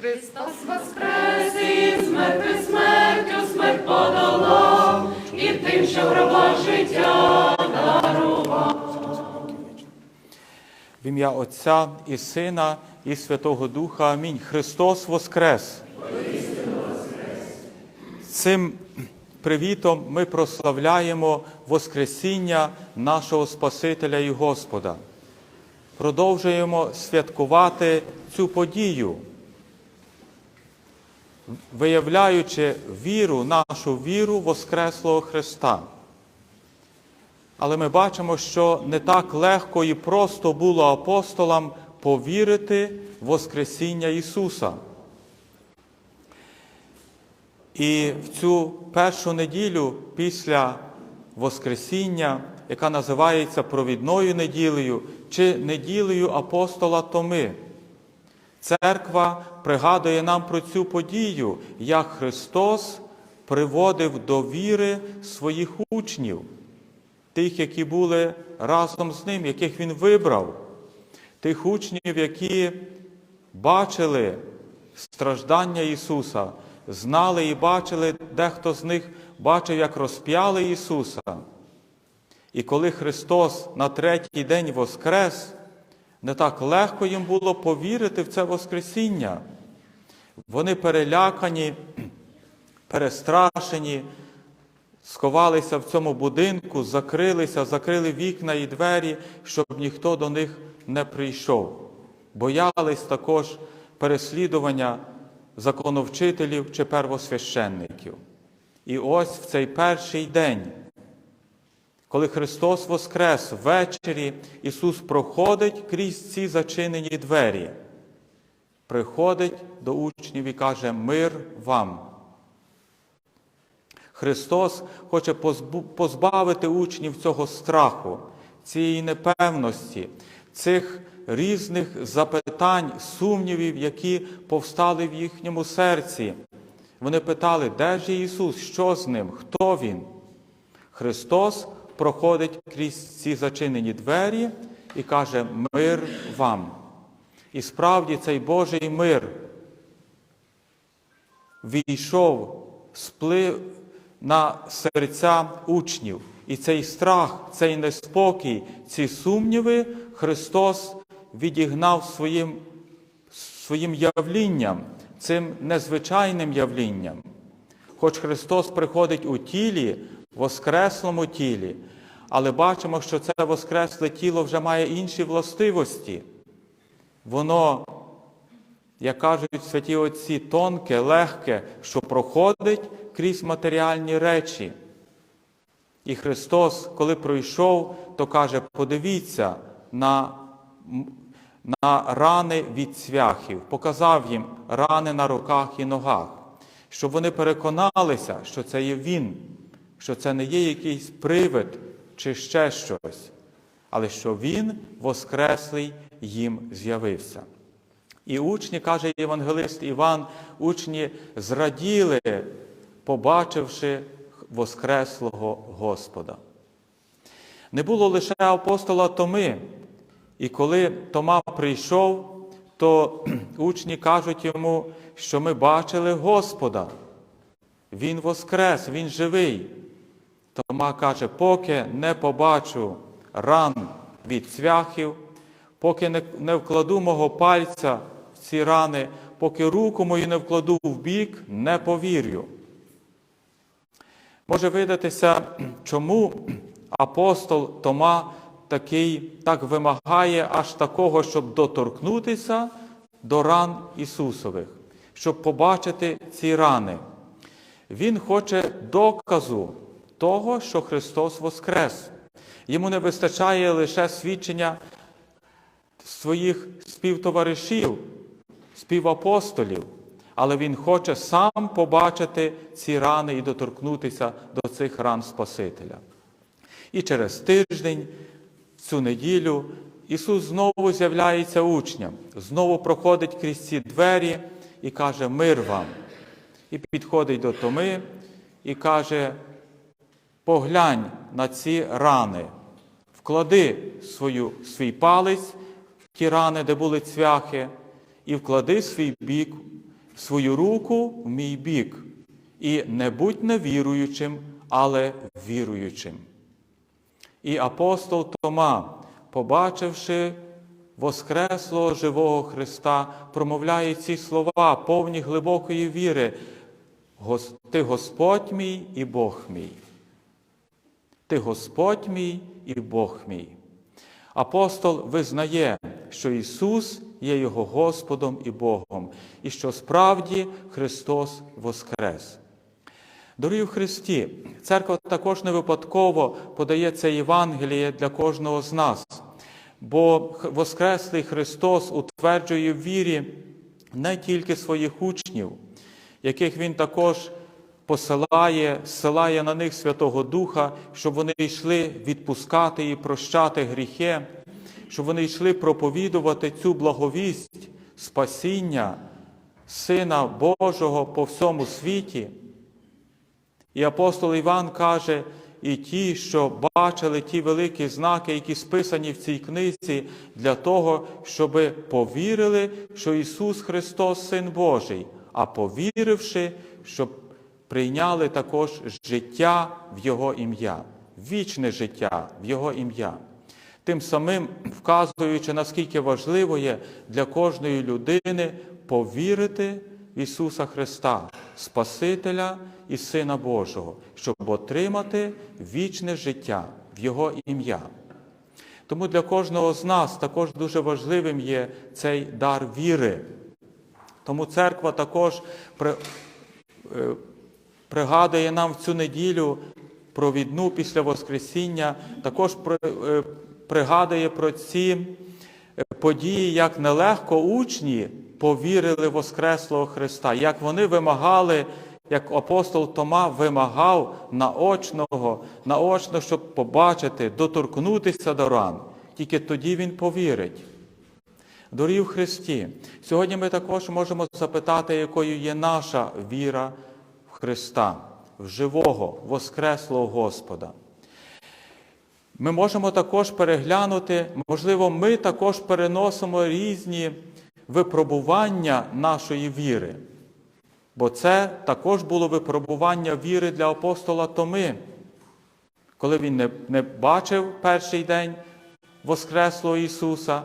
Христос воскрес із мертвих смертю смерть подолав, і тим, що в гробах життя дарував. В ім'я Отця і Сина і Святого Духа. Амінь. Христос Воскрес! Цим привітом ми прославляємо Воскресіння нашого Спасителя і Господа. Продовжуємо святкувати цю подію, виявляючи віру, нашу віру Воскреслого Христа. Але ми бачимо, що не так легко і просто було апостолам повірити в Воскресіння Ісуса. І в цю першу неділю після Воскресіння, яка називається провідною неділею чи неділею апостола Томи, церква пригадує нам про цю подію, як Христос приводив до віри своїх учнів тих, які були разом з ним, яких він вибрав, тих учнів, які бачили страждання Ісуса, знали і бачили, дехто з них бачив, як розп'яли Ісуса. І коли Христос на третій день воскрес, не так легко їм було повірити в це Воскресіння. Вони перелякані, перестрашені, сховалися в цьому будинку, закрилися, закрили вікна і двері, щоб ніхто до них не прийшов. Боялись також переслідування законовчителів чи первосвященників. І ось в цей перший день, коли Христос Воскрес ввечері, Ісус проходить крізь ці зачинені двері, приходить до учнів і каже: Мир вам. Христос хоче позбавити учнів цього страху, цієї непевності, цих різних запитань, сумнівів, які повстали в їхньому серці. Вони питали, де ж Ісус, що з ним, хто Він? Христос проходить крізь ці зачинені двері і каже Мир вам. І справді цей Божий мир війшов, сплив на серця учнів. І цей страх, цей неспокій, ці сумніви Христос відігнав своїм, своїм явлінням, цим незвичайним явлінням. Хоч Христос приходить у тілі, воскреслому тілі, але бачимо, що це воскресле тіло вже має інші властивості. Воно, як кажуть святі Отці, тонке, легке, що проходить крізь матеріальні речі. І Христос, коли пройшов, то каже: подивіться на на рани від цвяхів, показав їм рани на руках і ногах, щоб вони переконалися, що це є Він, що це не є якийсь привид чи ще щось, але що Він, Воскреслий, їм з'явився. І учні, каже Євангелист Іван, учні зраділи побачивши Воскреслого Господа. Не було лише апостола Томи, і коли Тома прийшов, то учні кажуть йому, що ми бачили Господа. Він воскрес, Він живий. Тома каже, поки не побачу ран від цвяхів, поки не, вкладу мого пальця в ці рани, поки руку мою не вкладу в бік, не повірю. Може видатися, чому апостол Тома такий, так вимагає аж такого, щоб доторкнутися до ран Ісусових, щоб побачити ці рани. Він хоче доказу того, що Христос Воскрес. Йому не вистачає лише свідчення своїх співтоваришів, співапостолів але Він хоче сам побачити ці рани і доторкнутися до цих ран Спасителя. І через тиждень, цю неділю, Ісус знову з'являється учням, знову проходить крізь ці двері і каже, мир вам. І підходить до Томи і каже, поглянь на ці рани, вклади свою, свій палець в ті рани, де були цвяхи, і вклади свій бік свою руку в мій бік, і не будь невіруючим, але віруючим. І апостол Тома, побачивши Воскреслого живого Христа, промовляє ці слова, повні глибокої віри. Ти Господь мій і Бог мій. Ти Господь мій і Бог мій. Апостол визнає, що Ісус є Його Господом і Богом, і що справді Христос Воскрес. Дорогі в Христі, церква також не випадково подає це Євангеліє для кожного з нас, бо Воскреслий Христос утверджує в вірі не тільки своїх учнів, яких Він також посилає, зсилає на них Святого Духа, щоб вони йшли відпускати і прощати гріхи, щоб вони йшли проповідувати цю благовість спасіння Сина Божого по всьому світі. І апостол Іван каже, і ті, що бачили ті великі знаки, які списані в цій книзі, для того, щоб повірили, що Ісус Христос Син Божий, а повіривши, щоб прийняли також життя в Його ім'я, вічне життя в Його ім'я. Тим самим вказуючи, наскільки важливо є для кожної людини повірити в Ісуса Христа, Спасителя і Сина Божого, щоб отримати вічне життя в Його ім'я. Тому для кожного з нас також дуже важливим є цей дар віри. Тому церква також е, пригадує нам в цю неділю провідну після Воскресіння, також е, пригадує про ці е, події, як нелегко учні повірили Воскреслого Христа, як вони вимагали, як апостол Тома вимагав наочного, наочно, щоб побачити, доторкнутися до ран. Тільки тоді він повірить. Дорогі в Христі, сьогодні ми також можемо запитати, якою є наша віра Христа, в живого, воскреслого Господа. Ми можемо також переглянути, можливо, ми також переносимо різні випробування нашої віри. Бо це також було випробування віри для апостола Томи, коли він не, не бачив перший день Воскреслого Ісуса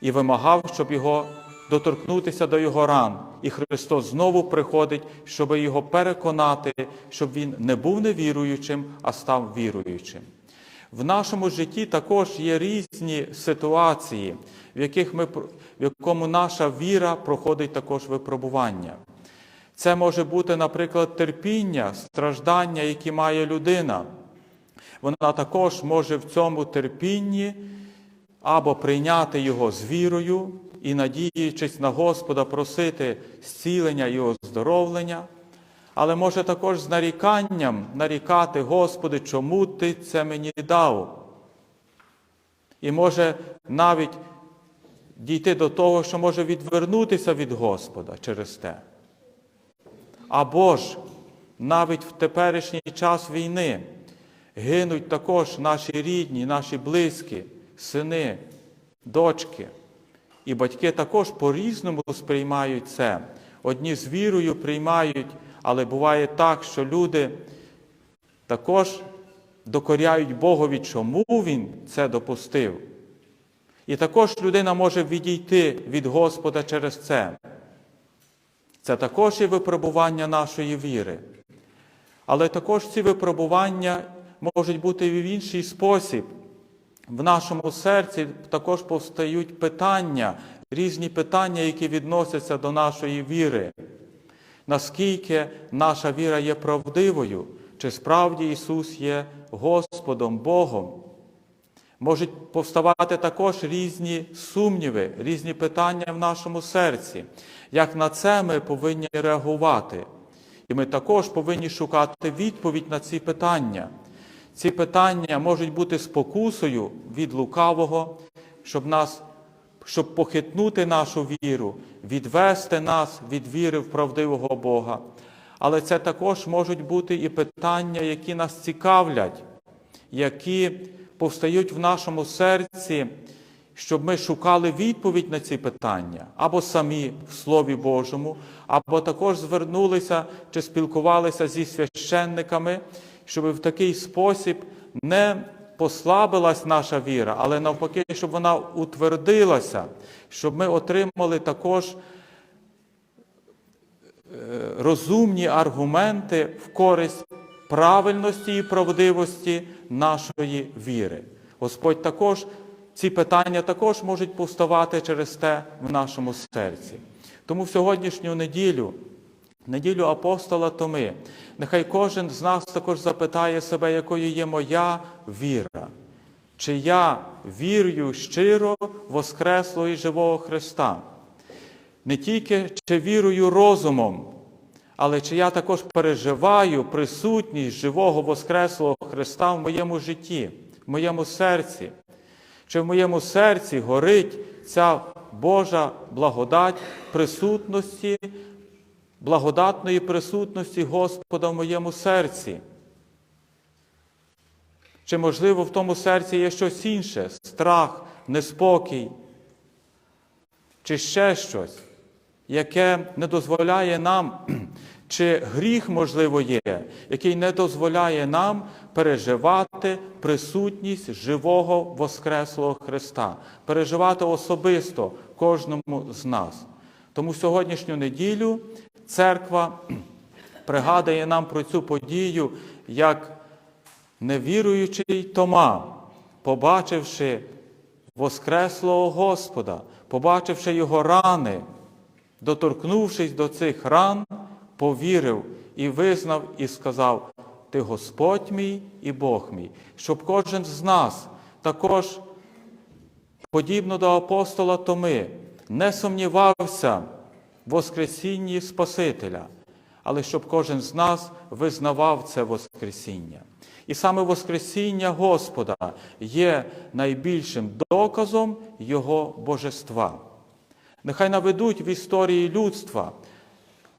і вимагав, щоб його доторкнутися до його ран. І Христос знову приходить, щоб його переконати, щоб він не був невіруючим, а став віруючим. В нашому житті також є різні ситуації, в, яких ми, в якому наша віра проходить також випробування. Це може бути, наприклад, терпіння, страждання, які має людина. Вона також може в цьому терпінні або прийняти його з вірою і, надіючись на Господа, просити зцілення і оздоровлення, але може також з наріканням нарікати, Господи, чому Ти це мені дав? І може навіть дійти до того, що може відвернутися від Господа через те. Або ж навіть в теперішній час війни гинуть також наші рідні, наші близькі, сини, дочки. І батьки також по-різному сприймають це. Одні з вірою приймають, але буває так, що люди також докоряють Богові, чому Він це допустив. І також людина може відійти від Господа через це. Це також є випробування нашої віри. Але також ці випробування можуть бути і в інший спосіб. В нашому серці також повстають питання, різні питання, які відносяться до нашої віри. Наскільки наша віра є правдивою, чи справді Ісус є Господом, Богом? Можуть повставати також різні сумніви, різні питання в нашому серці. Як на це ми повинні реагувати? І ми також повинні шукати відповідь на ці питання. Ці питання можуть бути спокусою від лукавого, щоб нас, щоб похитнути нашу віру, відвести нас від віри в правдивого Бога. Але це також можуть бути і питання, які нас цікавлять, які повстають в нашому серці щоб ми шукали відповідь на ці питання або самі в Слові Божому, або також звернулися чи спілкувалися зі священниками, щоб в такий спосіб не послабилась наша віра, але навпаки, щоб вона утвердилася, щоб ми отримали також розумні аргументи в користь правильності і правдивості нашої віри. Господь також ці питання також можуть повставати через те в нашому серці. Тому в сьогоднішню неділю, неділю апостола Томи, нехай кожен з нас також запитає себе, якою є моя віра. Чи я вірю щиро в Воскреслого і живого Христа? Не тільки чи вірую розумом, але чи я також переживаю присутність живого Воскреслого Христа в моєму житті, в моєму серці? Чи в моєму серці горить ця Божа благодать присутності, благодатної присутності Господа в моєму серці? Чи, можливо, в тому серці є щось інше страх, неспокій, чи ще щось, яке не дозволяє нам, чи гріх, можливо, є, який не дозволяє нам переживати присутність живого Воскреслого Христа, переживати особисто кожному з нас. Тому сьогоднішню неділю церква пригадує нам про цю подію, як невіруючий Тома, побачивши Воскреслого Господа, побачивши його рани, доторкнувшись до цих ран, повірив і визнав і сказав: Ти Господь мій і Бог мій, щоб кожен з нас також, подібно до апостола Томи, не сумнівався Воскресінні Спасителя, але щоб кожен з нас визнавав це Воскресіння. І саме Воскресіння Господа є найбільшим доказом Його божества. Нехай наведуть в історії людства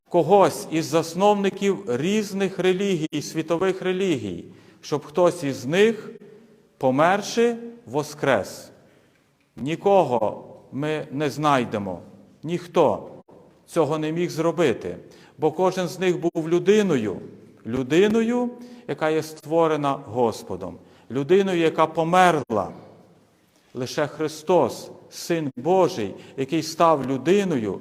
когось із засновників різних релігій, світових релігій, щоб хтось із них, померши, воскрес. Нікого ми не знайдемо, ніхто цього не міг зробити, бо кожен з них був людиною, людиною, яка є створена Господом, людиною, яка померла. Лише Христос, Син Божий, який став людиною,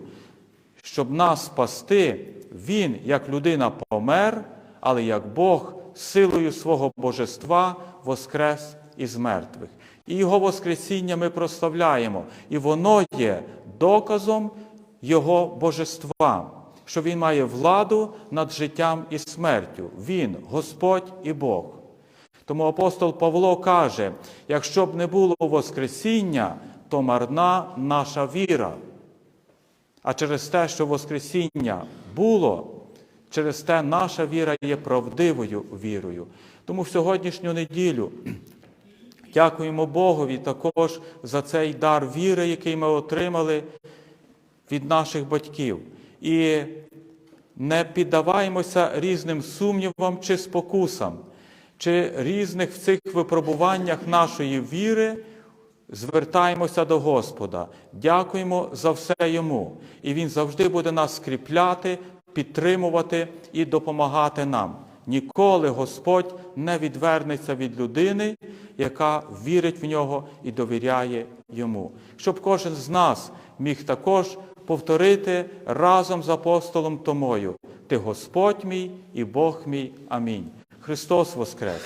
щоб нас спасти, Він, як людина, помер, але як Бог силою свого божества воскрес із мертвих. І Його Воскресіння ми прославляємо, і воно є доказом Його божества, що Він має владу над життям і смертю. Він, Господь і Бог. Тому апостол Павло каже: якщо б не було Воскресіння, то марна наша віра. А через те, що Воскресіння було, через те наша віра є правдивою вірою. Тому в сьогоднішню неділю дякуємо Богові також за цей дар віри, який ми отримали від наших батьків. І не піддаваємося різним сумнівам чи спокусам, чи різних в цих випробуваннях нашої віри. Звертаємося до Господа, дякуємо за все Йому, і Він завжди буде нас скріпляти, підтримувати і допомагати нам. Ніколи Господь не відвернеться від людини, яка вірить в нього і довіряє йому. Щоб кожен з нас міг також повторити разом з апостолом Томою: Ти Господь мій і Бог мій. Амінь. Христос Воскрес!